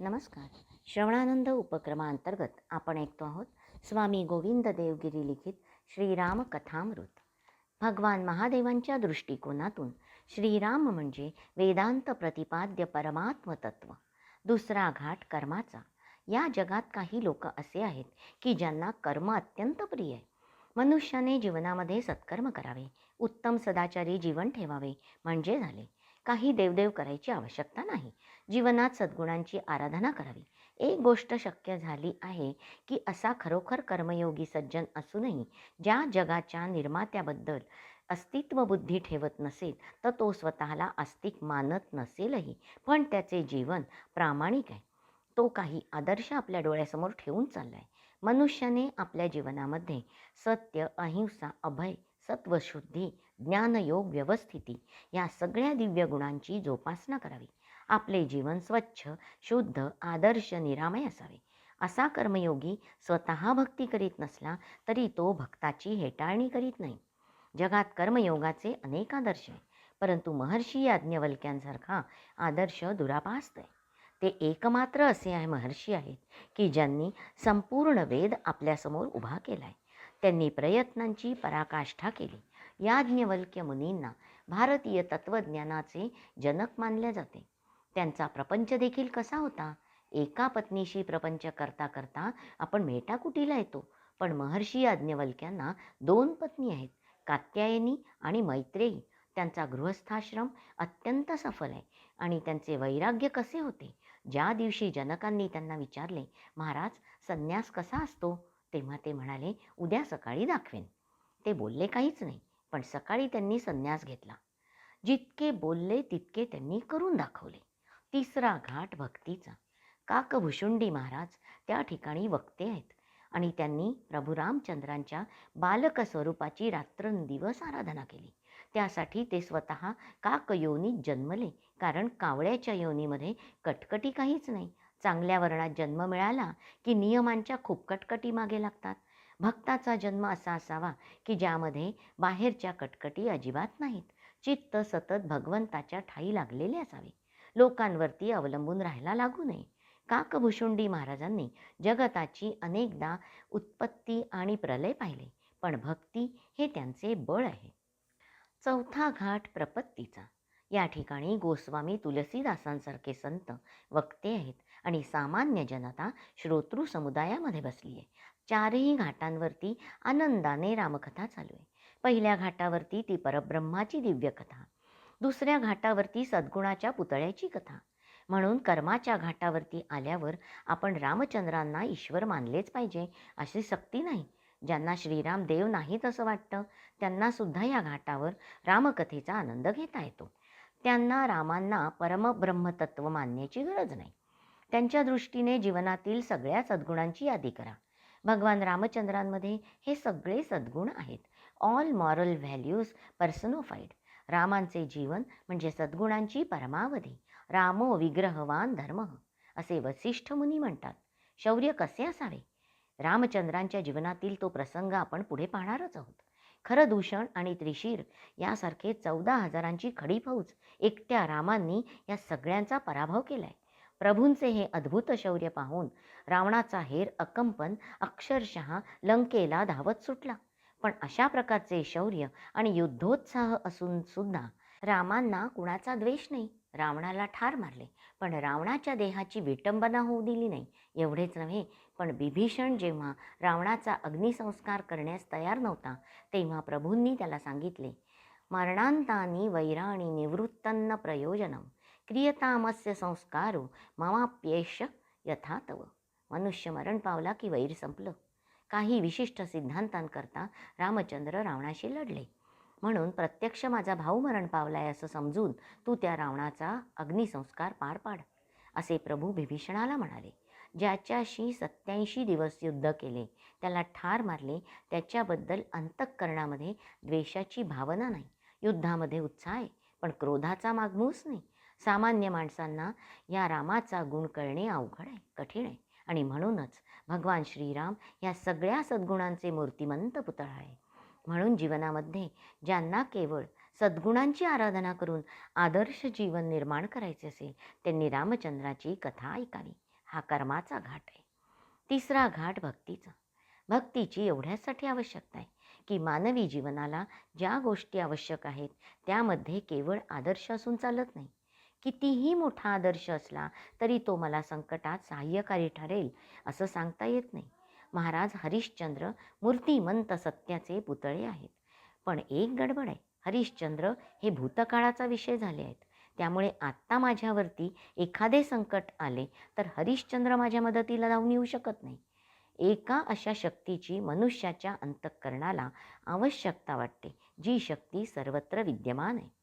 नमस्कार. श्रवणानंद उपक्रमांतर्गत आपण ऐकतो आहोत स्वामी गोविंद देवगिरी लिखित श्रीराम कथामृत भगवान महादेवांच्या दृष्टिकोनातून श्रीराम म्हणजे वेदांत प्रतिपाद्य परमात्मतत्व दुसरा घाट कर्माचा. या जगात काही लोक असे आहेत की ज्यांना कर्म अत्यंत प्रिय आहे. मनुष्याने जीवनामध्ये सत्कर्म करावे उत्तम सदाचारी जीवन ठेवावे म्हणजे झाले. काही देवदेव करायची आवश्यकता नाही. जीवनात सद्गुणांची आराधना करावी. एक गोष्ट शक्य झाली आहे की असा खरोखर कर्मयोगी सज्जन असूनही ज्या जगाच्या निर्मात्याबद्दल अस्तित्व बुद्धी ठेवत नसेल तर तो स्वतःला आस्तिक मानत नसेलही पण त्याचे जीवन प्रामाणिक आहे. तो काही आदर्श आपल्या डोळ्यासमोर ठेवून चालला आहे मनुष्याने आपल्या जीवनामध्ये सत्य अहिंसा अभय सत्वशुद्धी ज्ञानयोग व्यवस्थिती या सगळ्या दिव्य गुणांची जोपासना करावी. आपले जीवन स्वच्छ शुद्ध आदर्श निरामय असावे. असा कर्मयोगी स्वतः भक्ती करीत नसला तरी तो भक्ताची हेटाळणी करीत नाही. जगात कर्मयोगाचे अनेक आदर्श आहे परंतु महर्षी याज्ञवल्क्यांसारखा आदर्श दुरापास्त आहे. ते एकमात्र असे आहे महर्षी आहेत की ज्यांनी संपूर्ण वेद आपल्यासमोर उभा केला आहे त्यांनी प्रयत्नांची पराकाष्ठा केली. याज्ञवल्क्य मुनींना भारतीय तत्त्वज्ञानाचे जनक मानले जाते. त्यांचा प्रपंच देखील कसा होता? एका पत्नीशी प्रपंच करता करता आपण मेटाकुटीला येतो. पण महर्षी याज्ञवल्क्यांना दोन पत्नी आहेत कात्यायनी आणि मैत्रेयी. त्यांचा गृहस्थाश्रम अत्यंत सफल आहे आणि त्यांचे वैराग्य कसे होते? ज्या दिवशी जनकांनी त्यांना विचारले महाराज संन्यास कसा असतो? तेव्हा ते म्हणाले उद्या सकाळी दाखवेन. ते बोलले काहीच नाही. पण सकाळी त्यांनी संन्यास घेतला. जितके बोलले तितके त्यांनी करून दाखवले. तिसरा घाट भक्तीचा. काकभुषुंडी महाराज त्या ठिकाणी वक्ते आहेत आणि त्यांनी प्रभू रामचंद्रांच्या बालक स्वरूपाची रात्रंदिवस आराधना केली. त्यासाठी ते स्वतः काकयोनीत जन्मले कारण कावळ्याच्या योनीमध्ये कटकटी काहीच नाही. चांगल्या वर्णात जन्म मिळाला की नियमांच्या खूप कटकटी मागे लागतात. भक्ताचा जन्म असा असावा की ज्यामध्ये बाहेरच्या कटकटी अजिबात नाहीत. चित्त सतत भगवंताच्या ठाई लागलेले असावे. लोकांवरती अवलंबून राहायला लागू नये. काकभुशुंडी महाराजांनी जगताची अनेकदा उत्पत्ती आणि प्रलय पाहिले पण भक्ती हे त्यांचे बळ आहे. चौथा घाट प्रपत्तीचा. या ठिकाणी गोस्वामी तुलसीदासांसारखे संत वक्ते आहेत. आणि सामान्य जनता श्रोतृ समुदायामध्ये बसली आहे. चारही घाटांवरती आनंदाने रामकथा चालू आहे. पहिल्या घाटावरती ती परब्रह्माची दिव्य कथा दुसऱ्या घाटावरती सद्गुणाच्या पुतळ्याची कथा. म्हणून कर्माच्या घाटावरती आल्यावर आपण रामचंद्रांना ईश्वर मानलेच पाहिजे अशी सक्ती नाही. ज्यांना श्रीराम देव नाहीत असं वाटतं त्यांनासुद्धा या घाटावर रामकथेचा आनंद घेता येतो. त्यांना रामांना परमब्रह्मतत्व मानण्याची गरज नाही. त्यांच्या दृष्टीने जीवनातील सगळ्या सद्गुणांची यादी करा. भगवान रामचंद्रांमध्ये हे सगळे सद्गुण आहेत. ऑल मॉरल व्हॅल्यूज पर्सनोफाईड रामांचे जीवन म्हणजे सद्गुणांची परमावधी. रामो विग्रहवान धर्म. असे वसिष्ठ मुनी म्हणतात. शौर्य कसे असावे? रामचंद्रांच्या जीवनातील तो प्रसंग आपण पुढे पाहणारच आहोत. खरं दूषण आणि त्रिशीर यासारखे चौदा हजारांची खडी फौज एकट्या रामांनी या सगळ्यांचा पराभव केलाय. प्रभूंचे हे अद्भुत शौर्य पाहून रावणाचा हेर अकंपन अक्षरशः लंकेला धावत सुटला. पण अशा प्रकारचे शौर्य आणि युद्धोत्साह असून सुद्धा रामांना कुणाचा द्वेष नाही. रावणाला ठार मारले पण रावणाच्या देहाची विटंबना होऊ दिली नाही. एवढेच नव्हे पण बिभीषण जेव्हा रावणाचा अग्निसंस्कार करण्यास तयार नव्हता तेव्हा प्रभूंनी त्याला सांगितले मरणांतानी वैराणी निवृत्तन्न प्रयोजनम. क्रियतामस्य संस्कारो ममाप्येष यथा तव। मनुष्य मरण पावला की वैर संपलं। काही विशिष्ट सिद्धांतांकरता रामचंद्र रावणाशी लढले। म्हणून प्रत्यक्ष माझा भाऊ मरण पावलाय असं समजून तू त्या रावणाचा अग्निसंस्कार पार पाड असे प्रभू विभीषणाला म्हणाले. ज्याच्याशी सत्याऐंशी दिवस युद्ध केले त्याला ठार मारले त्याच्याबद्दल अंतःकरणामध्ये द्वेषाची भावना नाही. युद्धामध्ये उत्साह आहे पण क्रोधाचा मागमूस नाही. सामान्य माणसांना या रामाचा गुण कळणे अवघड आहे कठीण आहे. आणि म्हणूनच भगवान श्रीराम या सगळ्या सद्गुणांचे मूर्तिमंत पुतळा आहे. म्हणून जीवनामध्ये ज्यांना केवळ सद्गुणांची आराधना करून आदर्श जीवन निर्माण करायचे असेल त्यांनी रामचंद्राची कथा ऐकावी. हा कर्माचा घाट आहे. तिसरा घाट भक्तीचा. भक्तीची एवढ्यासाठी आवश्यकता आहे की मानवी जीवनाला ज्या गोष्टी आवश्यक आहेत त्यामध्ये केवळ आदर्श असून चालत नाही. कितीही मोठा आदर्श असला तरी तो मला संकटात सहाय्यकारी ठरेल असं सांगता येत नाही. महाराज हरिश्चंद्र मूर्तिमंत सत्याचे पुतळे आहेत. पण एक गडबड आहे. हरिश्चंद्र हे भूतकाळाचा विषय झाले आहेत. त्यामुळे आत्ता माझ्यावरती एखादे संकट आले तर हरिश्चंद्र माझ्या मदतीला जाऊन येऊ शकत नाही. एका अशा शक्तीची मनुष्याच्या अंतःकरणाला आवश्यकता वाटते जी शक्ती सर्वत्र विद्यमान आहे.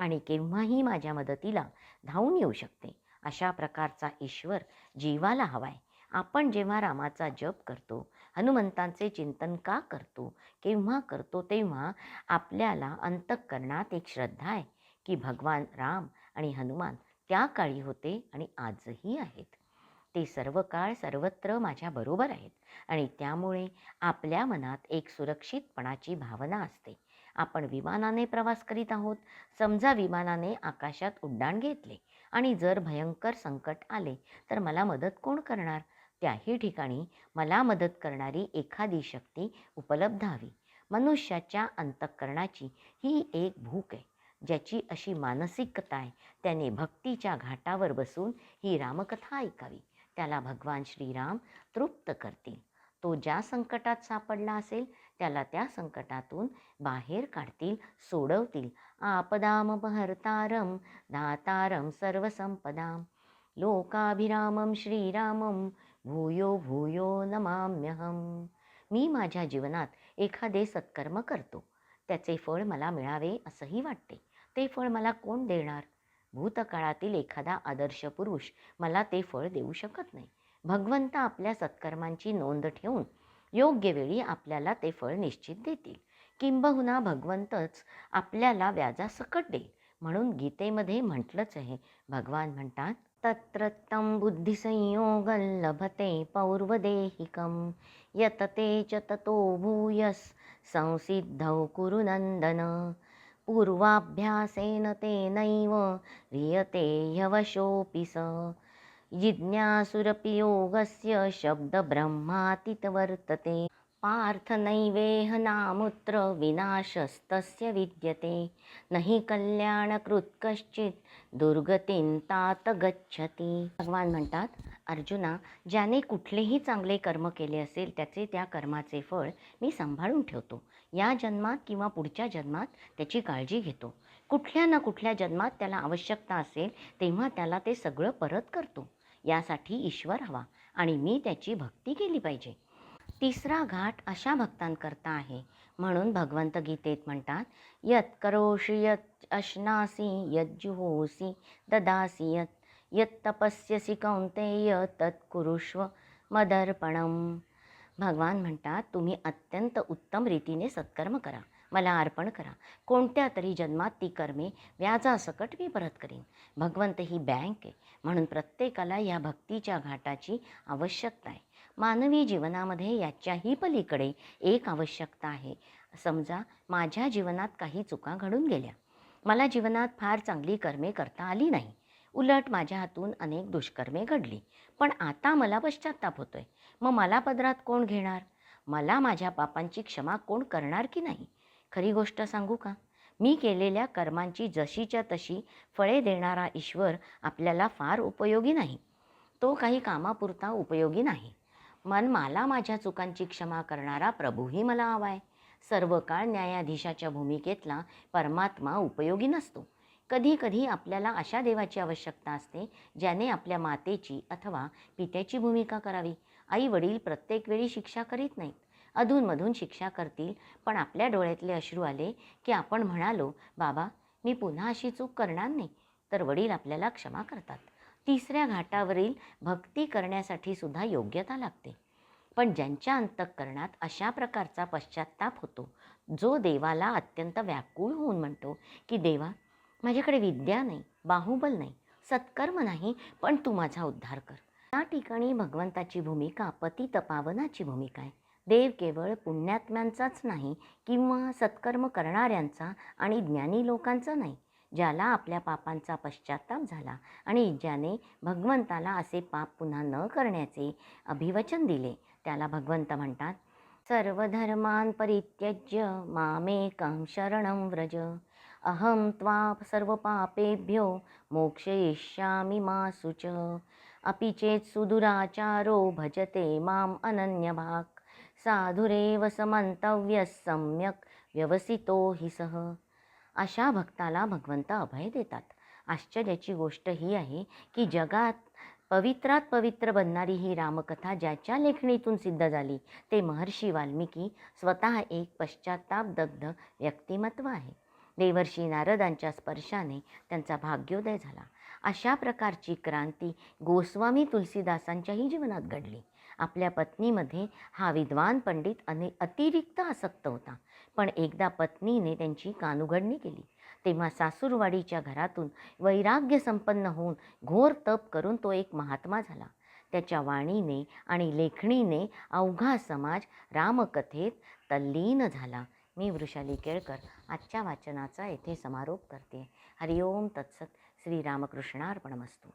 आणि केव्हाही माझ्या मदतीला धावून येऊ शकते. अशा प्रकारचा ईश्वर जीवाला हवाय. आपण जेव्हा रामाचा जप करतो हनुमंतांचे चिंतन का करतो केव्हा करतो तेव्हा आपल्याला अंतःकरणात एक श्रद्धा आहे की भगवान राम आणि हनुमान त्या काळी होते आणि आजही आहेत. ते सर्व काळ सर्वत्र माझ्याबरोबर आहेत आणि त्यामुळे आपल्या मनात एक सुरक्षितपणाची भावना असते. आपण विमानाने प्रवास करीत आहोत. समजा विमानाने आकाशात उड्डाण घेतले आणि जर भयंकर संकट आले तर मला मदत कोण करणार? त्याही ठिकाणी मला मदत करणारी एखादी शक्ती उपलब्ध हवी. मनुष्याच्या अंतःकरणाची ही एक भूक आहे ज्याची अशी मानसिकता आहे. त्याने भक्तीच्या घाटावर बसून ही रामकथा ऐकावी. त्याला भगवान श्रीराम तृप्त करतील. तो ज्या संकटात सापडला असेल त्याला त्या संकटातून बाहेर काढतील सोडवतील. आपदाम आपदामपहर्तारं दातारं सर्वसंपदाम. लोकाभिरामं श्रीरामं भूयो भूयो नमाम्यहम मी माझ्या जीवनात एखादे सत्कर्म करतो. त्याचे फळ मला मिळावे असंही वाटते. ते फळ मला कोण देणार? भूतकाळातील एखादा आदर्श पुरुष मला ते फळ देऊ शकत नाही. भगवंत आपल्या सत्कर्मांची नोंद ठेवून योग्य वेळी आपल्याला ते फळ निश्चित देतील. किंबहुना भगवंतच आपल्याला व्याजासकट देईल. म्हणून गीतेमध्ये म्हटलंच आहे भगवान म्हणतात तत्र तं बुद्धिसंयोगं लभते पौर्वदेहिकं यत ते च ततो भूयस संसिद्धौ कुरु नंदन पूर्वाभ्यासेन तेनैव रियते ह्यवशोऽपि स। जिज्ञासुरपि योगस्य शब्दब्रह्मातितवर्तते। पार्थ नैवेह नामुत्र विनाशस्तस्य विद्यते। न हि कल्याणकृत कश्चित दुर्गतीं तात गच्छती भगवान म्हणतात अर्जुना ज्याने कुठलेही चांगले कर्म केले असेल त्याचे त्या कर्माचे फळ मी सांभाळून ठेवतो. या जन्मात किंवा पुढच्या जन्मात त्याची काळजी घेतो. कुठल्या ना कुठल्या जन्मात त्याला आवश्यकता असेल तेव्हा त्याला ते सगळं परत करतो. यासाठी ईश्वर हवा आणि मी त्याची भक्ती केली पाहिजे. तिसरा घाट अशा भक्तांकरता आहे. म्हणून भगवंत गीतेत म्हणतात यत करोषि यत अश्नासी यज्जुहोसी ददासी यत यत तपस्यसी कौंतेय तत् कुरुष्व मदर्पणम. भगवान म्हणतात तुम्ही अत्यंत उत्तम रीतीने सत्कर्म करा. मला अर्पण करा. कोणत्या तरी जन्मात ती कर्मे व्याजासकट मी परत करीन. भगवंत ही बँक आहे म्हणून प्रत्येकाला या भक्तीच्या घाटाची आवश्यकता आहे. मानवी जीवनामध्ये याच्याही पलीकडे एक आवश्यकता आहे. समजा माझ्या जीवनात काही चुका घडून गेल्या. मला जीवनात फार चांगली कर्मे करता आली नाही. उलट माझ्या हातून अनेक दुष्कर्मे घडली. पण आता मला पश्चाताप होतोय. मग मला पदरात कोण घेणार? मला माझ्या पापांची क्षमा कोण करणार की नाही? खरी गोष्ट सांगू का? मी केलेल्या कर्मांची जशीच्या तशी फळे देणारा ईश्वर आपल्याला फार उपयोगी नाही. तो काही कामापुरता उपयोगी नाही. मन मला माझ्या चुकांची क्षमा करणारा प्रभूही मला हवा आहे सर्व काळ न्यायाधीशाच्या भूमिकेतला परमात्मा उपयोगी नसतो. कधी कधी आपल्याला अशा देवाची आवश्यकता असते ज्याने आपल्या मातेची अथवा पित्याची भूमिका करावी. आई वडील प्रत्येक वेळी शिक्षा करीत नाहीत. अधूनमधून शिक्षा करतील. पण आपल्या डोळ्यातले अश्रू आले की आपण म्हणालो बाबा मी पुन्हा अशी चूक करणार नाही. तर वडील आपल्याला क्षमा करतात. तिसऱ्या घाटावरील भक्ती करण्यासाठी सुद्धा योग्यता लागते. पण ज्यांच्या अंतःकरणात अशा प्रकारचा पश्चाताप होतो जो देवाला अत्यंत व्याकुळ होऊन म्हणतो की देवा माझ्याकडे विद्या नाही बाहुबल नाही सत्कर्म नाही पण तू माझा उद्धार कर. या ठिकाणी भगवंताची भूमिका पती तपावनाची भूमिका आहे. देव केवळ पुण्यात्म्यांचाच नाही किंवा सत्कर्म करणाऱ्यांचा आणि ज्ञानी लोकांचा नाही ज्याला आपल्या पापांचा पश्चाताप झाला आणि ज्याने भगवंताला असे पाप पुन्हा न करण्याचे अभिवचन दिले. त्याला भगवंत म्हणतात सर्वधर्मान परित्यज्य मामेकं शरणं व्रज. अहं त्वा सर्वपापेभ्यो मोक्षयिष्यामि मा सुच अपि चेत् सुदुराचारो भजते माम् अनन्यभाक् साधुरेव समंतव्य सम्यक व्यवसितो हि सह अशा भक्ताला भगवंत अभय देतात. आश्चर्याची गोष्ट ही आहे की जगात पवित्रात पवित्र बनणारी ही रामकथा ज्याच्या लेखणीतून सिद्ध झाली ते महर्षी वाल्मिकी स्वतः एक पश्चातापदग्ध व्यक्तिमत्व आहे. देवर्षी नारदांच्या स्पर्शाने त्यांचा भाग्योदय झाला. अशा प्रकारची क्रांती गोस्वामी तुलसीदासांच्याही जीवनात घडली. आपल्या पत्नीमध्ये हा विद्वान पंडित अने अतिरिक्त आसक्त होता. पण एकदा पत्नीने त्यांची कानुघडणी केली. तेव्हा सासूरवाडीच्या घरातून वैराग्य संपन्न होऊन घोर तप करून तो एक महात्मा झाला. त्याच्या वाणीने आणि लेखणीने अवघा समाज रामकथेत तल्लीन झाला. मी वृषाली केळकर आजच्या वाचनाचा येथे समारोप करते. हरिओम तत्सत. श्रीरामकृष्णार्पणमस्तू.